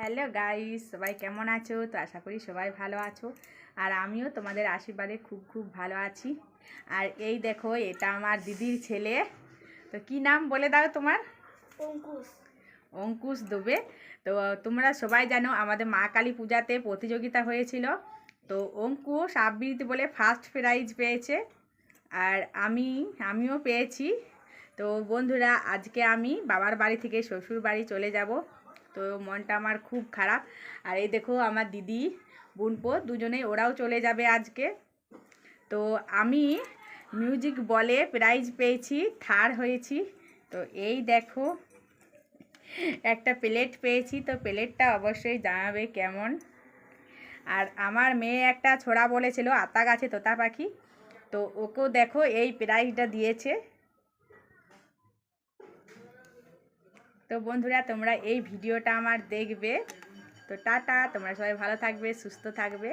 Hello guys সবাই কেমন আছো? তো আশা করি সবাই ভালো আছো। আর আমিও তোমাদের আশীর্বাদে খুব খুব ভালো আছি। আর এই দেখো এটা আমার দিদির ছেলে। তো কি নাম বলে দাও তোমার? অঙ্কুশ। অঙ্কুশ দুবে। তো তোমরা সবাই জানো আমাদের মা কালী পূজাতে প্রতিযোগিতা হয়েছিল। তো অঙ্কুশ আবৃত্তি বলে ফার্স্ট প্রাইজ পেয়েছে। আর আমি আমিও পেয়েছি। তো বন্ধুরা আজকে আমি বাবার বাড়ি থেকে শ্বশুর বাড়ি চলে যাব। তো মনটা আমার খুব খারাপ। আর এই দেখো আমার দিদি, বোনপো দুজনেই, ওরাও চলে যাবে আজকে। তো আমি মিউজিক বলে প্রাইজ পেয়েছি থার্ড হয়েছি। তো এই দেখো, একটা প্লেট পেয়েছি। তো প্লেটটা অবশ্যই জানাবে কেমন। আর আমার মেয়ে একটা ছোড়া বলেছিল, আতা গাছে তোতা পাখি। তো ওকেও দেখো, এই প্রাইজটা দিয়েছে। তো বন্ধুরা, তোমরা এই ভিডিওটা আমার দেখবে। তো টাটা, তোমরা সবাই ভালো থাকবে, সুস্থ থাকবে।